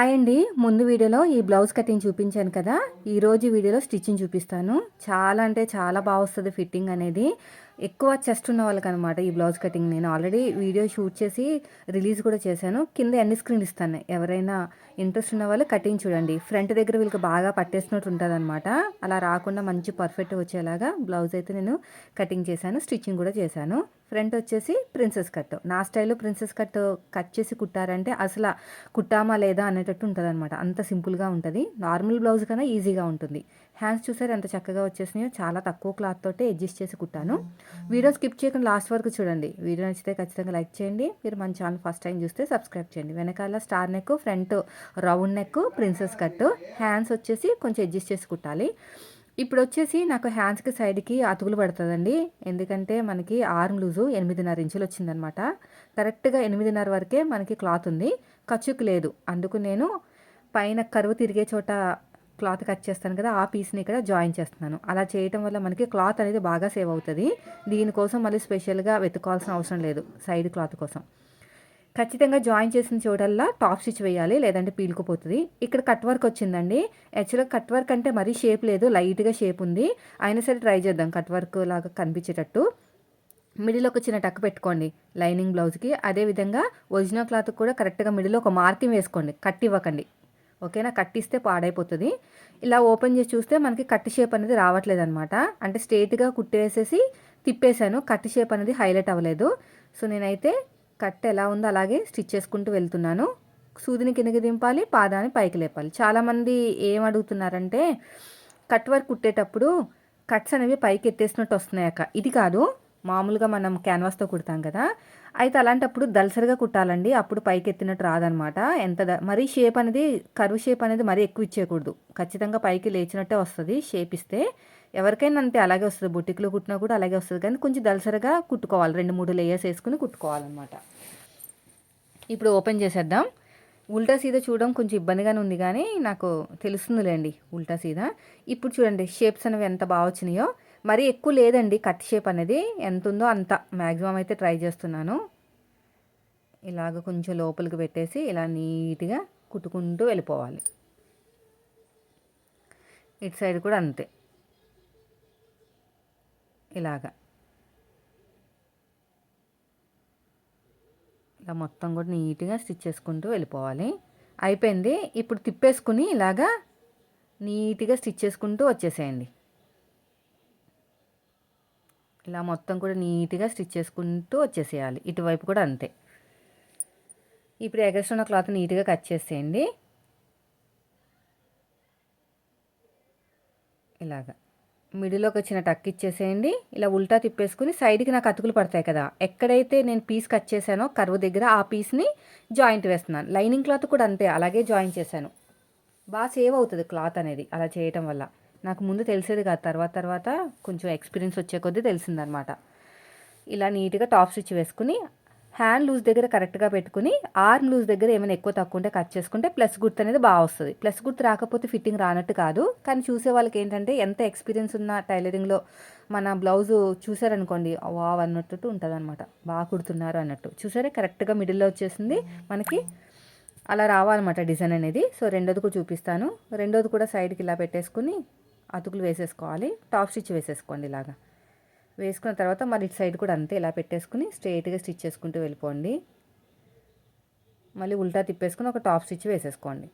Hi అండి. ముందు వీడియోలో ఈ బ్లౌజ్ కటింగ్ చూపించాను కదా. ఈరోజు వీడియోలో స్టిచ్చింగ్ చూపిస్తాను. చాలా అంటే చాలా బాగా వస్తుంది ఫిట్టింగ్ అనేది. ఎక్కువ చెస్ట్ ఉన్న వాళ్ళకి అనమాట ఈ బ్లౌజ్ కటింగ్. నేను ఆల్రెడీ వీడియో షూట్ చేసి రిలీజ్ కూడా చేశాను. కింద ఎన్ని స్క్రీన్ ఇస్తాను. ఎవరైనా ఇంట్రెస్ట్ ఉన్న వాళ్ళు కటింగ్ చూడండి. ఫ్రంట్ దగ్గర వీళ్ళకి బాగా పట్టేసినట్టు ఉంటుంది అనమాట అలా రాకుండా మంచి పర్ఫెక్ట్ వచ్చేలాగా బ్లౌజ్ అయితే నేను కటింగ్ చేశాను. స్టిచ్చింగ్ కూడా చేశాను. ఫ్రంట్ వచ్చేసి ప్రిన్సెస్ కట్. నా స్టైల్లో ప్రిన్సెస్ కట్ కట్ చేసి కుట్టారంటే అసలు కుట్టామా లేదా అనేటట్టు ఉంటుంది అనమాట అంత సింపుల్గా ఉంటుంది. నార్మల్ బ్లౌజ్ కన్నా ఈజీగా ఉంటుంది. హ్యాండ్స్ చూసారు ఎంత చక్కగా వచ్చేసినాయో? చాలా తక్కువ క్లాత్ తోటే అడ్జస్ట్ చేసి కుట్టాను. వీడియో స్కిప్ చేయకుండా లాస్ట్ వరకు చూడండి. వీడియో నచ్చితే ఖచ్చితంగా లైక్ చేయండి. మీరు మన ఛానల్ ఫస్ట్ టైం చూస్తే సబ్స్క్రైబ్ చేయండి. వెనకాల star neck front round neck princess cut hands వచ్చేసి కొంచెం అడ్జస్ట్ చేసి కుట్టాలి. ఇప్పుడు వచ్చేసి నాకు హ్యాండ్స్కి సైడ్కి అతుకులు పడుతుందండి. ఎందుకంటే మనకి ఆర్మ్ లూజు ఎనిమిదిన్నర ఇంచులు వచ్చిందనమాట కరెక్ట్గా ఎనిమిదిన్నర వరకే మనకి క్లాత్ ఉంది. ఖర్చుకు లేదు. అందుకు నేను పైన కరువు తిరిగే చోట క్లాత్ కట్ చేస్తాను కదా ఆ పీస్ని ఇక్కడ జాయిన్ చేస్తున్నాను. అలా చేయటం వల్ల మనకి క్లాత్ అనేది బాగా సేవ్ అవుతుంది. దీనికోసం మళ్ళీ స్పెషల్గా వెతుకోవాల్సిన అవసరం లేదు సైడ్ క్లాత్ కోసం. ఖచ్చితంగా జాయిన్ చేసిన చోటల్లా టాప్ స్టిచ్ వేయాలి లేదంటే పీలుకుపోతుంది ఇక్కడ కట్ వర్క్ వచ్చిందండి. యాక్చువల్గా కట్ వర్క్ అంటే మరీ షేప్ లేదు లైట్గా షేప్ ఉంది. అయినా సరే ట్రై చేద్దాం కట్ వర్క్ లాగా కనిపించేటట్టు. మిడిల్ ఒక చిన్న టక్ పెట్టుకోండి లైనింగ్ బ్లౌజ్కి. అదేవిధంగా ఒరిజినల్ క్లాత్ కూడా కరెక్ట్గా మిడిల్ ఒక మార్కింగ్ వేసుకోండి కట్ ఇవ్వకండి. ఓకేనా? కట్టిస్తే పాడైపోతుంది. ఇలా ఓపెన్ చేసి చూస్తే మనకి కట్ షేప్ అనేది రావట్లేదు అనమాట అంటే స్ట్రేట్గా కుట్టేసేసి తిప్పేశాను. కట్ షేప్ అనేది హైలైట్ అవ్వలేదు. సో నేనైతే కట్ ఎలా ఉందో అలాగే స్టిచ్ చేసుకుంటూ వెళ్తున్నాను. సూదిని కిందకి దింపాలి పాదాన్ని పైకి లేపాలి. చాలామంది ఏం అడుగుతున్నారంటే కట్ వర్క్ కుట్టేటప్పుడు కట్స్ అనేవి పైకి ఎత్తేసినట్టు వస్తున్నాయక ఇది కాదు మామూలుగా మనం క్యాన్వాస్తో కుడతాం కదా. అయితే అలాంటప్పుడు దలసరిగా కుట్టాలండి. అప్పుడు పైకి ఎత్తినట్టు రాదనమాట. ఎంత మరీ షేప్ అనేది కరువు షేప్ అనేది మరీ ఎక్కువ ఇచ్చేయకూడదు. ఖచ్చితంగా పైకి లేచినట్టే వస్తుంది షేప్ ఇస్తే. ఎవరికైనా అంతే అలాగే వస్తుంది. బుట్టిక్లో కుట్టినా కూడా అలాగే వస్తుంది. కానీ కొంచెం దలసరిగా కుట్టుకోవాలి. రెండు మూడు లేయర్స్ వేసుకుని కుట్టుకోవాలన్నమాట ఇప్పుడు ఓపెన్ చేసేద్దాం. ఉల్టా సీదా చూడడం కొంచెం ఇబ్బందిగానే ఉంది కానీ నాకు తెలుస్తుందిలేండి ఉల్టా సీదా. ఇప్పుడు చూడండి షేప్స్ అనేవి ఎంత బాగా వచ్చినాయో. మరీ ఎక్కువ లేదండి కట్ షేప్ అనేది. ఎంత ఉందో అంత మ్యాక్సిమం అయితే ట్రై చేస్తున్నాను. ఇలాగ కొంచెం లోపలికి పెట్టేసి ఇలా నీట్గా కుట్టుకుంటూ వెళ్ళిపోవాలి. ఇటు సైడ్ కూడా అంతే. ఇలాగా. ఇలా మొత్తం కూడా నీట్గా స్టిచ్ చేసుకుంటూ వెళ్ళిపోవాలి. అయిపోయింది. ఇప్పుడు తిప్పేసుకుని ఇలాగా నీట్గా స్టిచ్ చేసుకుంటూ వచ్చేసేయండి. ఇలా మొత్తం కూడా నీట్గా స్టిచ్ చేసుకుంటూ వచ్చేసేయాలి. ఇటువైపు కూడా అంతే. ఇప్పుడు ఎగస్ట్ ఉన్న క్లాత్ నీట్గా కట్ చేసేయండి. ఇలాగా. మిడిల్లోకి వచ్చిన టక్ ఇచ్చేసేయండి. ఇలా ఉల్టా తిప్పేసుకుని సైడ్కి నాకు అతుకులు పడతాయి కదా. ఎక్కడైతే నేను పీస్ కట్ చేశానో కరువు దగ్గర ఆ పీస్ని జాయింట్ వేస్తున్నాను. లైనింగ్ క్లాత్ కూడా అంతే అలాగే జాయిన్ చేశాను. బాగా సేవ్ అవుతుంది క్లాత్ అనేది అలా చేయటం వల్ల. నాకు ముందు తెలిసేది కాదు. తర్వాత తర్వాత కొంచెం ఎక్స్పీరియన్స్ వచ్చే కొద్దీ తెలిసిందనమాట. ఇలా నీట్గా టాప్ స్టిచ్ వేసుకుని హ్యాండ్ లూజ్ దగ్గర కరెక్ట్గా పెట్టుకుని ఆర్మ్ లూజ్ దగ్గర ఏమైనా ఎక్కువ తక్కువ ఉంటే కట్ చేసుకుంటే ప్లస్ గుర్తు అనేది బాగా వస్తుంది. ప్లస్ గుర్తు రాకపోతే ఫిట్టింగ్ రానట్టు కాదు. కానీ చూసే వాళ్ళకి ఏంటంటే ఎంత ఎక్స్పీరియన్స్ ఉన్న టైలరింగ్లో మన బ్లౌజు చూసారనుకోండి వావ్ అన్నట్టు ఉంటుంది అనమాట బాగా కుడుతున్నారు అన్నట్టు. చూసారే? కరెక్ట్గా మిడిల్లో వచ్చేసింది మనకి. అలా రావాలన్నమాట డిజైన్ అనేది. సో రెండోది కూడా చూపిస్తాను. రెండోది కూడా సైడ్కి ఇలా పెట్టేసుకుని అతుకులు వేసేసుకోవాలి టాప్ స్టిచ్ వేసేసుకోండి ఇలాగా. వేసుకున్న తర్వాత మరి ఇటు సైడ్ కూడా అంతే ఇలా పెట్టేసుకుని స్ట్రైట్గా స్టిచ్ చేసుకుంటూ వెళ్ళిపోండి. మళ్ళీ ఉల్టా తిప్పేసుకుని ఒక టాప్ స్టిచ్ వేసేసుకోండి.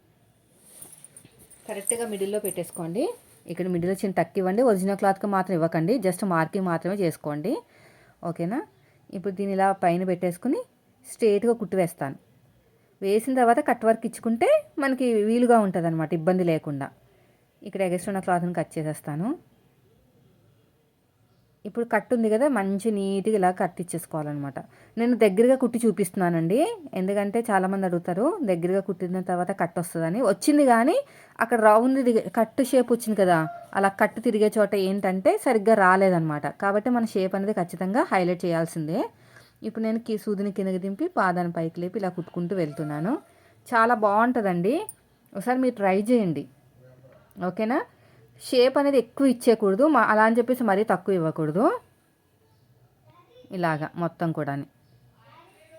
కరెక్ట్గా మిడిల్లో పెట్టేసుకోండి. ఇక్కడ మిడిల్లో చిన్న టక్ ఇవ్వండి. ఒరిజినల్ క్లాత్కి మాత్రం ఇవ్వకండి. జస్ట్ మార్కింగ్ మాత్రమే చేసుకోండి. ఓకేనా? ఇప్పుడు దీని ఇలా పైన పెట్టేసుకుని స్ట్రైట్గా కుట్టి వేస్తాను. వేసిన తర్వాత కట్ వర్క్ ఇచ్చుకుంటే మనకి వీలుగా ఉంటుంది అనమాట ఇబ్బంది లేకుండా. ఇక్కడ ఎగస్ట్ ఉన్న క్లాత్ని కట్ చేసేస్తాను. ఇప్పుడు కట్ ఉంది కదా మంచి నీట్గా ఇలా కట్ ఇచ్చేసుకోవాలన్నమాట. నేను దగ్గరగా కుట్టి చూపిస్తున్నానండి. ఎందుకంటే చాలామంది అడుగుతారు దగ్గరగా కుట్టిన తర్వాత కట్ వస్తుందని. వచ్చింది కానీ అక్కడ రౌండ్ కట్ షేప్ వచ్చింది కదా అలా కట్ తిరిగే చోట ఏంటంటే సరిగ్గా రాలేదన్నమాట. కాబట్టి మన షేప్ అనేది ఖచ్చితంగా హైలైట్ చేయాల్సిందే. ఇప్పుడు నేను సూదిని కిందకి దింపి పాదాన్ని పైకి లేపి ఇలా కుట్టుకుంటూ వెళ్తున్నాను. చాలా బాగుంటుందండి. ఒకసారి మీరు ట్రై చేయండి. ఓకేనా? షేప్ అనేది ఎక్కువ ఇచ్చేయకూడదు అలా అని చెప్పేసి మరీ తక్కువ ఇవ్వకూడదు. ఇలాగా మొత్తం కూడా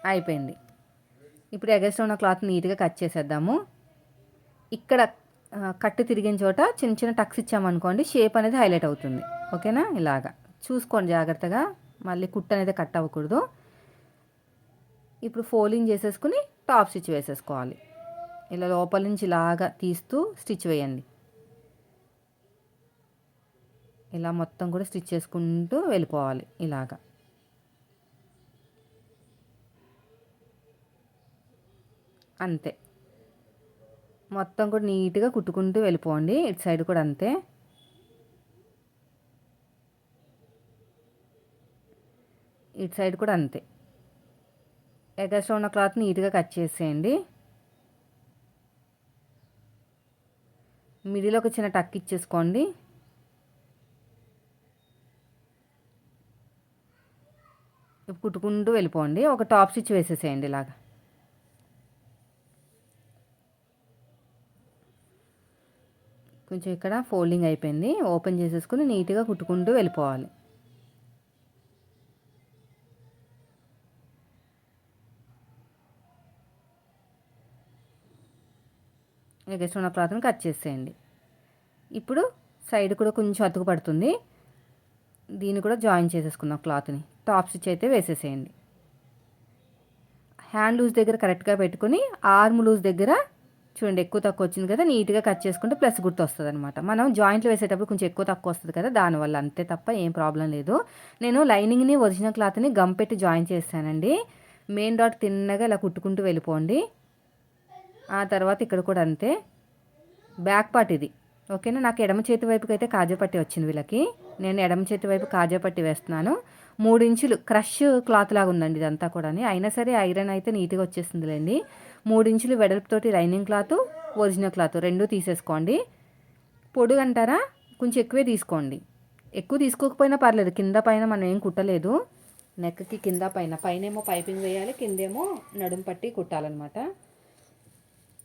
అయిపోయింది. ఇప్పుడు ఎగస్ట్ ఉన్న క్లాత్ నీట్గా కట్ చేసేద్దాము. ఇక్కడ కట్టు తిరిగిన చోట చిన్న చిన్న టక్స్ ఇచ్చామనుకోండి షేప్ అనేది హైలైట్ అవుతుంది. ఓకేనా? ఇలాగా. చూసుకోండి జాగ్రత్తగా. మళ్ళీ కుట్టు అనేది కట్ అవ్వకూడదు. ఇప్పుడు ఫోలింగ్ చేసేసుకుని టాప్ స్టిచ్ వేసేసుకోవాలి. ఇలా లోపల నుంచి ఇలాగా తీస్తూ స్టిచ్ వేయండి. ఇలా మొత్తం కూడా స్టిచ్ చేసుకుంటూ వెళ్ళిపోవాలి ఇలాగా. అంతే. మొత్తం కూడా నీట్గా కుట్టుకుంటూ వెళ్ళిపోండి. ఇటు సైడ్ కూడా అంతే. ఇటు సైడ్ కూడా అంతే. ఎగస్ట్రా ఉన్న క్లాత్ నీట్గా కట్ చేసేయండి. మిడిలో ఒక చిన్న టక్ ఇచ్చేసుకోండి. కుట్టుకుంటూ వెళ్ళిపోండి. ఒక టాప్ స్టిచ్ వేసేసేయండి ఇలాగా. కొంచెం ఇక్కడ ఫోల్డింగ్ అయిపోయింది. ఓపెన్ చేసేసుకుని నీట్గా కుట్టుకుంటూ వెళ్ళిపోవాలి. ఎగస్ట్ ఉన్న క్లాత్ని కట్ చేసేయండి. ఇప్పుడు సైడ్ కూడా కొంచెం అతుకు పడుతుంది. దీన్ని కూడా జాయిన్ చేసేసుకుందాం క్లాత్ని. టాప్ స్టిచ్ అయితే వేసేసేయండి. హ్యాండ్ లూజ్ దగ్గర కరెక్ట్గా పెట్టుకుని ఆర్మ్ లూజ్ దగ్గర చూడండి ఎక్కువ తక్కువ వచ్చింది కదా నీట్గా కట్ చేసుకుంటే ప్లస్ గుర్తు వస్తుంది అనమాట మనం జాయింట్లు వేసేటప్పుడు కొంచెం ఎక్కువ తక్కువ వస్తుంది కదా దానివల్ల అంతే తప్ప ఏం ప్రాబ్లం లేదు. నేను లైనింగ్ని ఒరిజినల్ క్లాత్ని గమ్ పెట్టి జాయిన్ చేస్తానండి. మెయిన్ డాట్ తిన్నగా ఇలా కుట్టుకుంటూ వెళ్ళిపోండి. ఆ తర్వాత ఇక్కడ కూడా అంతే. బ్యాక్ పార్ట్ ఇది. ఓకేనా? నాకు ఎడమ చేతి వైపుకి అయితే కాజాపట్టి వచ్చింది వీళ్ళకి. నేను ఎడమ చేతి వైపు కాజాపట్టి వేస్తున్నాను. మూడు ఇంచులు క్రష్ క్లాత్ లాగా ఉందండి ఇదంతా కూడా అయినా సరే ఐరన్ అయితే నీట్గా వచ్చేసిందిలేండి మూడు ఇంచులు వెడల్పుతోటి లైనింగ్ క్లాత్ ఒరిజినల్ క్లాత్ రెండు తీసేసుకోండి. పొడుగు అంటారా? కొంచెం ఎక్కువే తీసుకోండి. ఎక్కువ తీసుకోకపోయినా పర్లేదు. కింద పైన మనం ఏం కుట్టలేదు. నెక్కి కింద పైన. పైన ఏమో పైపింగ్ వేయాలి కిందేమో నడుం పట్టి కుట్టాలన్నమాట.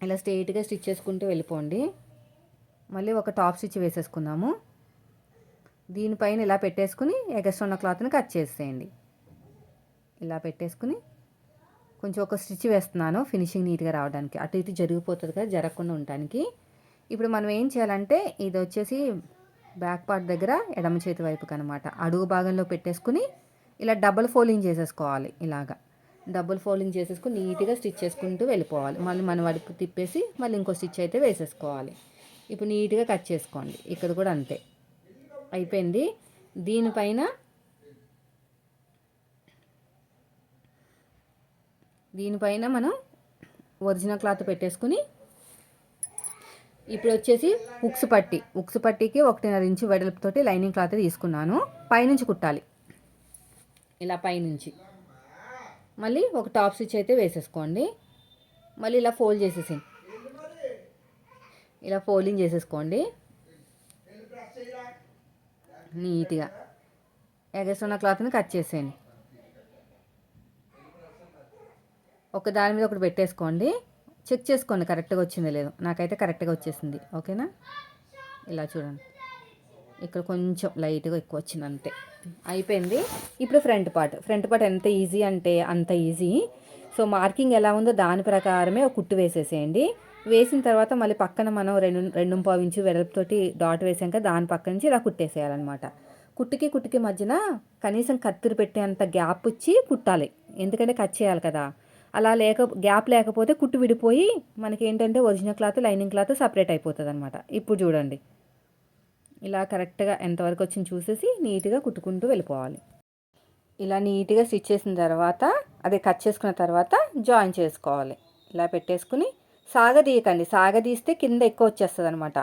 ఇలా స్ట్రైట్గా స్టిచ్ చేసుకుంటూ వెళ్ళిపోండి. మళ్ళీ ఒక టాప్ స్టిచ్ వేసేసుకుందాము. దీనిపైన ఇలా పెట్టేసుకుని ఎగస్ట్రా ఉన్న క్లాత్ని కట్ చేసేయండి. ఇలా పెట్టేసుకుని కొంచెం ఒక స్టిచ్ వేస్తున్నాను ఫినిషింగ్ నీట్గా రావడానికి. అటు ఇటు జరిగిపోతుంది కదా జరగకుండా ఉండడానికి ఇప్పుడు మనం ఏం చేయాలంటే ఇది వచ్చేసి బ్యాక్ పార్ట్ దగ్గర ఎడమ చేతి వైపుకి అనమాట అడుగు భాగంలో పెట్టేసుకుని ఇలా డబుల్ ఫోల్డింగ్ చేసేసుకోవాలి ఇలాగా. డబుల్ ఫోల్డింగ్ చేసేసుకుని నీట్గా స్టిచ్ చేసుకుంటూ వెళ్ళిపోవాలి. మళ్ళీ మన వడుపు తిప్పేసి మళ్ళీ ఇంకో స్టిచ్ అయితే వేసేసుకోవాలి. ఇప్పుడు నీట్గా కట్ చేసుకోండి. ఇక్కడ కూడా అంతే. అయిపోయింది. దీనిపైన దీనిపైన మనం ఒరిజినల్ క్లాత్ పెట్టేసుకుని ఇప్పుడు వచ్చేసి ఉక్స్ పట్టి ఉక్స్ పట్టీకి ఒకటిన్నర ఇంచు వెడల్పుతోటి లైనింగ్ క్లాత్ తీసుకున్నాను. పైనుంచి కుట్టాలి. ఇలా పైనుంచి. మళ్ళీ ఒక టాప్ స్టిచ్ అయితే వేసేసుకోండి. మళ్ళీ ఇలా ఫోల్డ్ చేసేసి ఇలా ఫోల్డింగ్ చేసేసుకోండి. నీట్గా. ఎగస్తున్న క్లాత్ని కట్ చేసేయండి. ఒక దాని మీద ఒకటి పెట్టేసుకోండి. చెక్ చేసుకోండి కరెక్ట్గా వచ్చిందో లేదో. నాకైతే కరెక్ట్గా వచ్చేసింది. ఓకేనా? ఇలా చూడండి. ఇక్కడ కొంచెం లైట్గా ఎక్కువ వచ్చింది అంతే. అయిపోయింది. ఇప్పుడు ఫ్రంట్ పార్ట్. ఫ్రంట్ పార్ట్ ఎంత ఈజీ అంటే అంత ఈజీ. సో మార్కింగ్ ఎలా ఉందో దాని ప్రకారమే ఒక కుట్టు వేసేసేయండి. వేసిన తర్వాత మళ్ళీ పక్కన మనం రెండు రెండు పావు ఇంచు వెడల్పుతోటి డాట్ వేసాక దాని పక్క నుంచి ఇలా కుట్టేసేయాలన్నమాట. కుట్టుకి కుట్టుకి మధ్యన కనీసం కత్తిరి పెట్టేంత గ్యాప్ ఇచ్చి కుట్టాలి. ఎందుకంటే కట్ చేయాలి కదా. అలా లేక గ్యాప్ లేకపోతే కుట్టు విడిపోయి మనకి ఏంటంటే original cloth lining cloth separate అయిపోతుంది అనమాట ఇప్పుడు చూడండి. ఇలా కరెక్ట్గా ఎంతవరకు వచ్చింది చూసేసి నీట్గా కుట్టుకుంటూ వెళ్ళిపోవాలి. ఇలా నీట్గా స్టిచ్ చేసిన తర్వాత అదే కట్ చేసుకున్న తర్వాత జాయిన్ చేసుకోవాలి. ఇలా పెట్టేసుకుని సాగదీయకండి. సాగదీస్తే కింద ఎక్కువ వచ్చేస్తుంది అనమాట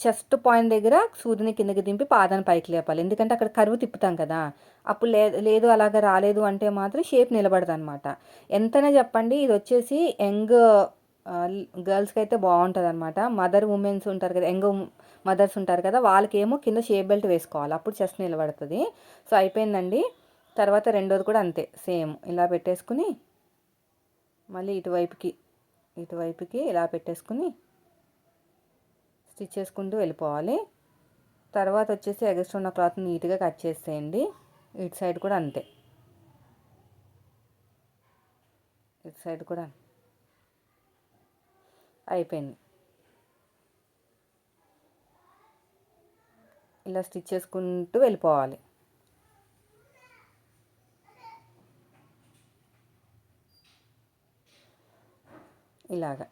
చెస్ట్ పాయింట్ దగ్గర సూర్యుని కిందకి దింపి పాదాన్ని పైకి లేపాలి. ఎందుకంటే అక్కడ కరువు తిప్పుతాం కదా. అప్పుడు లే లేదు అలాగ రాలేదు అంటే మాత్రం షేప్ నిలబడదు అనమాట ఎంతనే చెప్పండి ఇది వచ్చేసి యంగ్ గర్ల్స్కి అయితే బాగుంటుంది అనమాట మదర్ ఉమెన్స్ ఉంటారు కదా యంగ్ మదర్స్ ఉంటారు కదా వాళ్ళకేమో కింద షేప్ బెల్ట్ వేసుకోవాలి. అప్పుడు చెస్ట్ నిలబడుతుంది. సో అయిపోయిందండి. తర్వాత రెండోది కూడా అంతే సేమ్. ఇలా పెట్టేసుకుని మళ్ళీ ఇటువైపుకి ఇటువైపుకి ఇలా పెట్టేసుకుని స్టిచ్ చేసుకుంటూ వెళ్ళిపోవాలి. తర్వాత వచ్చేసి ఎగస్ట్ ఉన్న క్లాత్ నీట్గా కట్ చేసేయండి. ఇటు సైడ్ కూడా అంతే. ఇటు సైడ్ కూడా అయిపోయింది. ఇలా స్టిచ్ చేసుకుంటూ వెళ్ళిపోవాలి. ఇలాగా.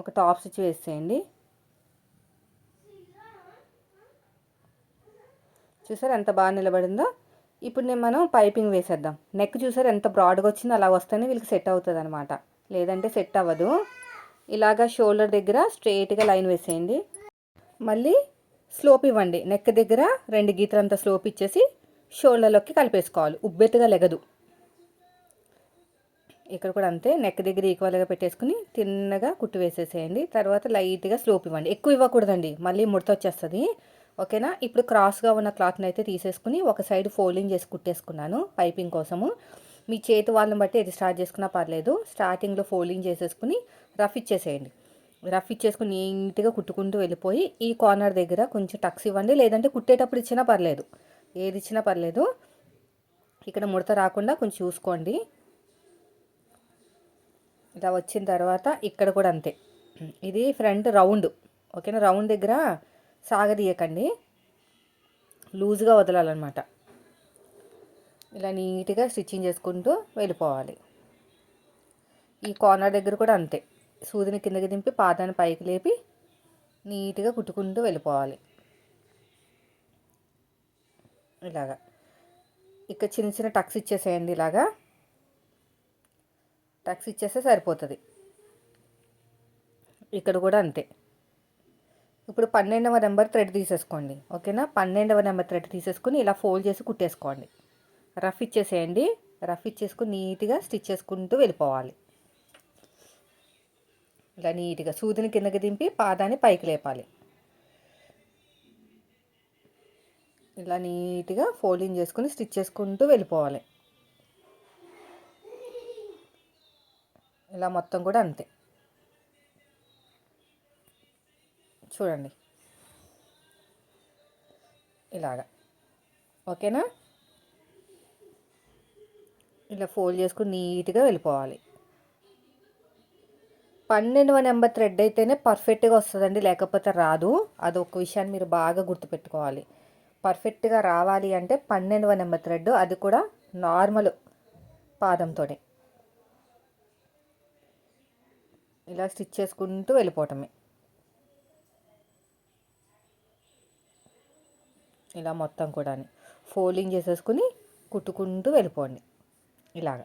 ఒక టాప్ స్టిచ్ వేసేయండి చూసారు ఎంత బాగా నిలబడిందో? ఇప్పుడు నేను మనం పైపింగ్ వేసేద్దాం. నెక్ చూసారు ఎంత బ్రాడ్గా వచ్చిందో అలా వస్తేనే వీళ్ళకి సెట్ అవుతుంది అనమాట లేదంటే సెట్ అవ్వదు. ఇలాగ షోల్డర్ దగ్గర స్ట్రెయిట్గా లైన్ వేసేయండి. మళ్ళీ స్లోప్ ఇవ్వండి. నెక్ దగ్గర రెండు గీతలంతా స్లోప్ ఇచ్చేసి షోల్డర్లోకి కలిపేసుకోవాలి. ఉబ్బెత్తుగా లెగదు. ఇక్కడ కూడా అంతే. నెక్ దగ్గర ఈక్వల్గా పెట్టేసుకుని తిన్నగా కుట్టు వేసేసేయండి. తర్వాత లైట్గా స్లోప్ ఇవ్వండి. ఎక్కువ ఇవ్వకూడదండి. మళ్ళీ ముడత వచ్చేస్తుంది. ఓకేనా ఇప్పుడు క్రాస్గా ఉన్న క్లాత్ని అయితే తీసేసుకుని ఒక సైడ్ ఫోల్డింగ్ చేసి కుట్టేసుకున్నాను పైపింగ్ కోసము. మీ చేతి వాళ్ళని బట్టి ఏది స్టార్ట్ చేసుకున్నా పర్లేదు. స్టార్టింగ్లో ఫోల్డింగ్ చేసేసుకుని రఫ్ ఇచ్చేసేయండి. రఫ్ ఇచ్చేసుకుని నీట్గా కుట్టుకుంటూ వెళ్ళిపోయి ఈ కార్నర్ దగ్గర కొంచెం టక్స్ ఇవ్వండి. లేదంటే కుట్టేటప్పుడు ఇచ్చినా పర్లేదు. ఏది ఇచ్చినా పర్లేదు. ఇక్కడ ముడత రాకుండా కొంచెం చూసుకోండి. ఇలా వచ్చిన తర్వాత ఇక్కడ కూడా అంతే. ఇది ఫ్రంట్ రౌండ్. ఓకేనా? రౌండ్ దగ్గర సాగదీయకండి. లూజ్గా వదలాలన్నమాట. ఇలా నీట్గా స్టిచ్చింగ్ చేసుకుంటూ వెళ్ళిపోవాలి. ఈ కార్నర్ దగ్గర కూడా అంతే. సూదిని కిందకి దింపి పాదాన్ని పైకి లేపి నీట్గా కుట్టుకుంటూ వెళ్ళిపోవాలి. ఇలాగా. ఇక్కడ చిన్న చిన్న టక్స్ ఇచ్చేసేయండి ఇలాగా. టక్స్ ఇచ్చేస్తే సరిపోతుంది. ఇక్కడ కూడా అంతే. ఇప్పుడు పన్నెండవ నెంబర్ థ్రెడ్ తీసేసుకోండి. ఓకేనా? పన్నెండవ నెంబర్ థ్రెడ్ తీసేసుకుని ఇలా ఫోల్డ్ చేసి కుట్టేసుకోండి. రఫ్ ఇచ్చేసేయండి. రఫ్ ఇచ్చేసుకుని నీట్గా స్టిచ్ చేసుకుంటూ వెళ్ళిపోవాలి. ఇలా నీట్గా సూదిని కిందకి దింపి పాదాన్ని పైకి లేపాలి. ఇలా నీట్గా ఫోల్డింగ్ చేసుకుని స్టిచ్ చేసుకుంటూ వెళ్ళిపోవాలి. ఇలా మొత్తం కూడా అంతే. చూడండి. ఇలాగా. ఓకేనా? ఇలా ఫోల్డ్ చేసుకుని నీట్గా వెళ్ళిపోవాలి. పన్నెండవ నెంబర్ థ్రెడ్ అయితేనే పర్ఫెక్ట్గా వస్తుందండి లేకపోతే రాదు. అది ఒక విషయాన్ని మీరు బాగా గుర్తుపెట్టుకోవాలి. పర్ఫెక్ట్గా రావాలి అంటే పన్నెండవ నెంబర్ థ్రెడ్ అది కూడా నార్మల్ పాదంతోనే. ఇలా స్టిచ్ చేసుకుంటూ వెళ్ళిపోవటమే. ఇలా మొత్తం కూడా ఫోల్డింగ్ చేసేసుకుని కుట్టుకుంటూ వెళ్ళిపోండి. ఇలాగ.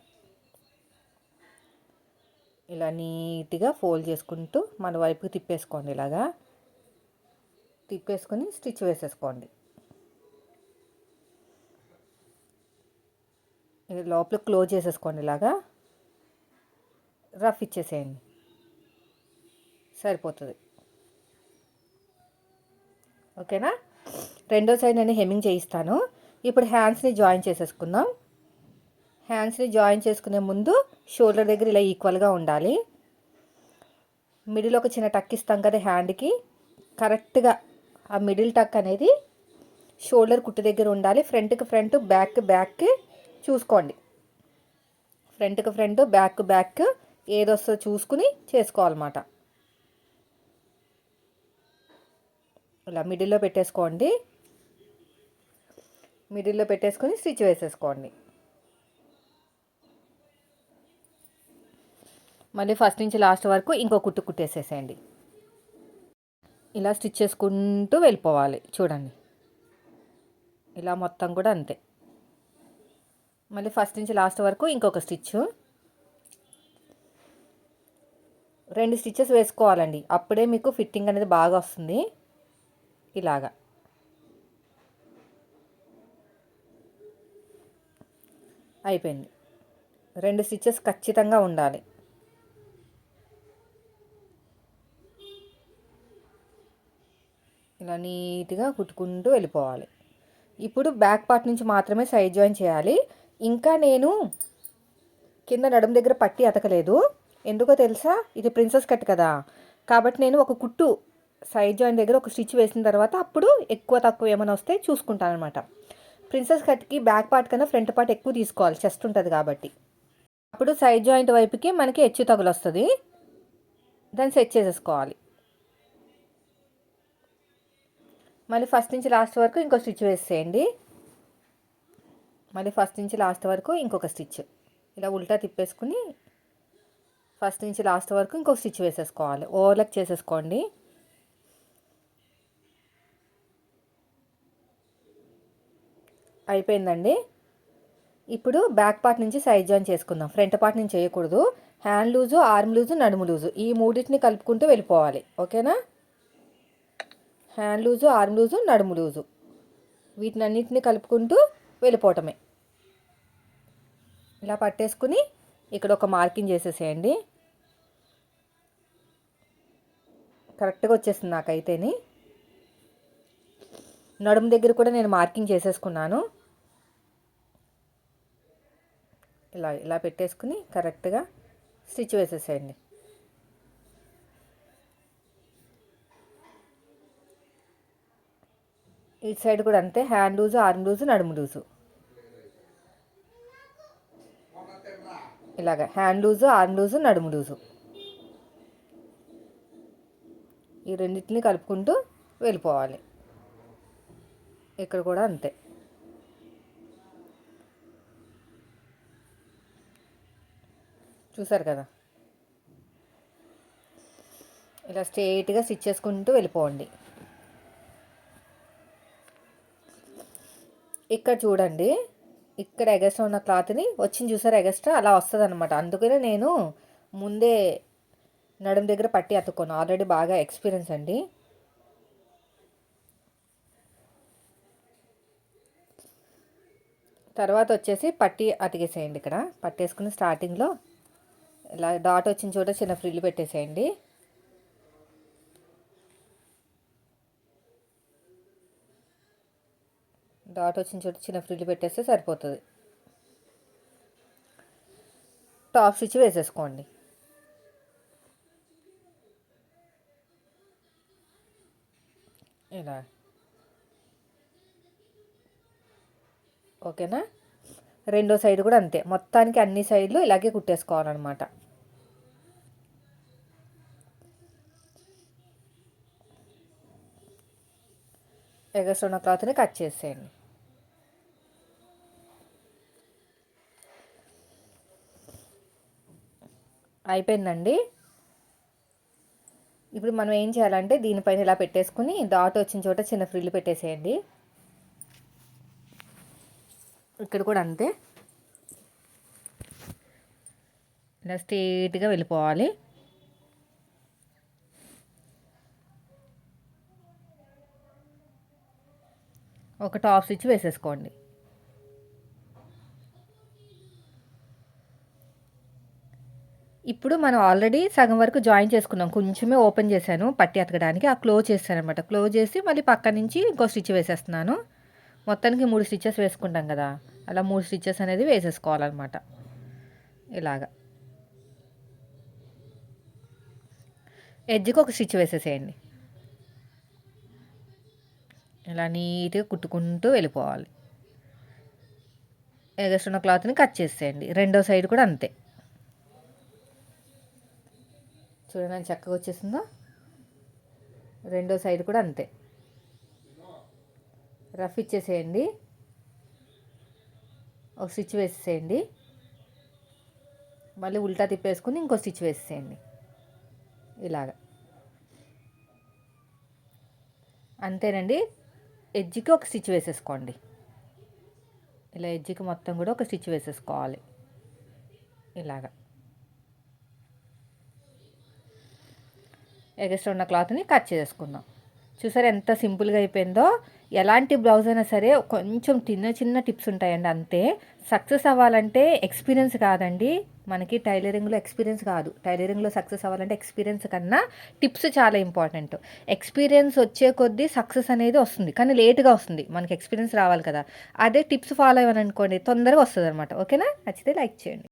ఇలా నీట్గా ఫోల్డ్ చేసుకుంటూ మన వైపుకి తిప్పేసుకోండి ఇలాగా. తిప్పేసుకొని స్టిచ్ వేసేసుకోండి. లోపల క్లోజ్ చేసేసుకోండి ఇలాగా. రఫ్ ఇచ్చేసేయండి. సరిపోతుంది. ఓకేనా? రెండో సైడ్ నేను హెమ్మింగ్ చేయిస్తాను. ఇప్పుడు హ్యాండ్స్ని జాయిన్ చేసేసుకుందాం. హ్యాండ్స్ని జాయిన్ చేసుకునే ముందు షోల్డర్ దగ్గర ఇలా ఈక్వల్గా ఉండాలి. మిడిల్ ఒక చిన్న టక్ ఇస్తాం కదా హ్యాండ్కి. కరెక్ట్గా ఆ మిడిల్ టక్ అనేది షోల్డర్ కుట్టు దగ్గర ఉండాలి. ఫ్రంట్కి ఫ్రంట్ బ్యాక్ బ్యాక్ చూసుకోండి. ఫ్రంట్కి ఫ్రంట్ బ్యాక్ బ్యాక్ ఏదొస్తో చూసుకుని చేసుకోవాలన్నమాట. ఇలా మిడిల్లో పెట్టేసుకోండి. మిడిల్లో పెట్టేసుకొని స్టిచ్ వేసేసుకోండి. మళ్ళీ ఫస్ట్ నుంచి లాస్ట్ వరకు ఇంకో కుట్టు కుట్టేసేసేయండి. ఇలా స్టిచ్ చేసుకుంటూ వెళ్ళిపోవాలి. చూడండి. ఇలా మొత్తం కూడా అంతే. మళ్ళీ ఫస్ట్ నుంచి లాస్ట్ వరకు ఇంకొక స్టిచ్ రెండు స్టిచ్చెస్ వేసుకోవాలండి. అప్పుడే మీకు ఫిట్టింగ్ అనేది బాగా వస్తుంది. ఇలాగా. అయిపోయింది. రెండు స్టిచ్చెస్ ఖచ్చితంగా ఉండాలి. ఇలా నీట్గా కుట్టుకుంటూ వెళ్ళిపోవాలి. ఇప్పుడు బ్యాక్ పార్ట్ నుంచి మాత్రమే సైడ్ జాయిన్ చేయాలి. ఇంకా నేను కింద నడుము దగ్గర పట్టి అతకలేదు. ఎందుకో తెలుసా? ఇది ప్రిన్సెస్ కట్ కదా. కాబట్టి నేను ఒక కుట్టు సైడ్ జాయిన్ దగ్గర ఒక స్టిచ్ వేసిన తర్వాత అప్పుడు ఎక్కువ తక్కువ ఏమైనా వస్తే చూసుకుంటాను అనమాట ప్రిన్సెస్ కట్కి బ్యాక్ పార్ట్ కన్నా ఫ్రంట్ పార్ట్ ఎక్కువ తీసుకోవాలి. చెస్ట్ ఉంటుంది కాబట్టి. అప్పుడు సైడ్ జాయింట్ వైపుకి మనకి హెచ్చు తగులు వస్తుంది దాన్ని సెట్ చేసేసుకోవాలి. మళ్ళీ ఫస్ట్ నుంచి లాస్ట్ వరకు ఇంకో స్టిచ్ వేసేయండి. మళ్ళీ ఫస్ట్ నుంచి లాస్ట్ వరకు ఇంకొక స్టిచ్. ఇలా ఉల్టా తిప్పేసుకుని ఫస్ట్ నుంచి లాస్ట్ వరకు ఇంకొక స్టిచ్ వేసేసుకోవాలి. ఓవర్లక్ చేసేసుకోండి. అయిపోయిందండి. ఇప్పుడు బ్యాక్ పార్ట్ నుంచి సైడ్ జాయిన్ చేసుకుందాం. ఫ్రంట్ పార్ట్ నుంచి చేయకూడదు. హ్యాండ్ లూజు ఆర్మ్ లూజు నడుము లూజు ఈ మూడింటిని కలుపుకుంటూ వెళ్ళిపోవాలి. ఓకేనా? హ్యాండ్ లూజు ఆర్మ్ లూజు నడుము లూజు. వీటిని అన్నింటిని కలుపుకుంటూ వెళ్ళిపోవటమే. ఇలా పట్టేసుకుని ఇక్కడ ఒక మార్కింగ్ చేసేసేయండి. కరెక్ట్గా వచ్చేసింది నాకైతేని. నడుము దగ్గర కూడా నేను మార్కింగ్ చేసేసుకున్నాను. ఇలా ఇలా పెట్టేసుకుని కరెక్ట్గా స్టిచ్ వేసేసేయండి. ఈ సైడ్ కూడా అంతే హ్యాండ్ లూజు ఆర్మ్ లూజు నడుము లూజు. ఇలాగ హ్యాండ్ లూజు ఆర్మ్ లూజు నడుము లూజు. ఈ రెండింటిని కలుపుకుంటూ వెళ్ళిపోవాలి. ఇక్కడ కూడా అంతే. చూసారు కదా? ఇలా స్ట్రైట్గా స్టిచ్ చేసుకుంటూ వెళ్ళిపోండి. ఇక్కడ చూడండి ఇక్కడ ఎగస్ట్రా ఉన్న క్లాత్ని వచ్చింది చూసారు ఎగస్ట్రా? అలా వస్తుంది అనమాట అందుకనే నేను ముందే నడుం దగ్గర పట్టి అతుక్కోను. ఆల్రెడీ బాగా ఎక్స్పీరియన్స్ అండి. తర్వాత వచ్చేసి పట్టి అతికేసేయండి ఇక్కడ. పట్టేసుకుని స్టార్టింగ్లో ఇలా డాట్ వచ్చిన చోట చిన్న ఫ్రిల్ పెట్టేసేయండి. డాట్ వచ్చిన చోట చిన్న ఫ్రిల్ పెట్టేస్తే సరిపోతుంది. టాప్ స్టిచ్ వేసేసుకోండి. ఇలా. ఓకేనా? రెండో సైడ్ కూడా అంతే. మొత్తానికి అన్ని సైడ్లు ఇలాగే కుట్టేసుకోవాలన్నమాట. ఎగస్ట్ క్లాత్ని కట్ చేసేయండి. అయిపోయిందండి. ఇప్పుడు మనం ఏం చేయాలంటే దీనిపైన ఇలా పెట్టేసుకుని డాట్ వచ్చిన చోట చిన్న ఫ్రిల్ పెట్టేసేయండి. ఇక్కడ కూడా అంతే. ఇలా స్ట్రేట్గా వెళ్ళిపోవాలి. ఒక టాప్ స్టిచ్ వేసేసుకోండి. ఇప్పుడు మనం ఆల్రెడీ సగం వరకు జాయిన్ చేసుకున్నాం. కొంచెమే ఓపెన్ చేశాను. పట్టి అతకడానికి. ఆ క్లోజ్ చేశాను అనమాట క్లోజ్ చేసి మళ్ళీ పక్క నుంచి ఇంకో స్టిచ్ వేసేస్తున్నాను. మొత్తానికి మూడు స్టిచ్చెస్ వేసుకుంటాం కదా. అలా మూడు స్టిచ్చెస్ అనేది వేసేసుకోవాలన్నమాట. ఇలాగా. ఎడ్జ్కి ఒక స్టిచ్ వేసేసేయండి. ఇలా నీట్గా కుట్టుకుంటూ వెళ్ళిపోవాలి. ఎగస్ట్ ఉన్న క్లాత్ని కట్ చేసేయండి. రెండో సైడ్ కూడా అంతే. చూడండి చక్కగా వచ్చేసిందో. రెండో సైడ్ కూడా అంతే. రఫ్ ఇచ్చేసేయండి. ఒక స్టిచ్ వేసేసేయండి. మళ్ళీ ఉల్టా తిప్పేసుకుని ఇంకో స్టిచ్ వేసేసేయండి. ఇలాగ. అంతేనండి. ఎడ్జ్కి ఒక స్టిచ్ వేసేసుకోండి. ఇలా ఎడ్జ్కి మొత్తం కూడా ఒక స్టిచ్ వేసేసుకోవాలి. ఇలాగా. ఎగస్ట్రా ఉన్న క్లాత్ని కట్ చేసుకుందాం చూసారు ఎంత సింపుల్గా అయిపోయిందో? ఎలాంటి బ్లౌజ్ అయినా సరే కొంచెం చిన్న చిన్న టిప్స్ ఉంటాయండి అంతే. సక్సెస్ అవ్వాలంటే ఎక్స్పీరియన్స్ కాదండి. మనకి టైలరింగ్లో ఎక్స్పీరియన్స్ కాదు. టైలరింగ్లో సక్సెస్ అవ్వాలంటే ఎక్స్పీరియన్స్ కన్నా టిప్స్ చాలా ఇంపార్టెంట్. ఎక్స్పీరియన్స్ వచ్చే కొద్దీ సక్సెస్ అనేది వస్తుంది. కానీ లేట్గా వస్తుంది. మనకి ఎక్స్పీరియన్స్ రావాలి కదా. అదే టిప్స్ ఫాలో అయ్యాను అనుకోండి తొందరగా వస్తుంది అనమాట ఓకేనా? నచ్చితే లైక్ చేయండి.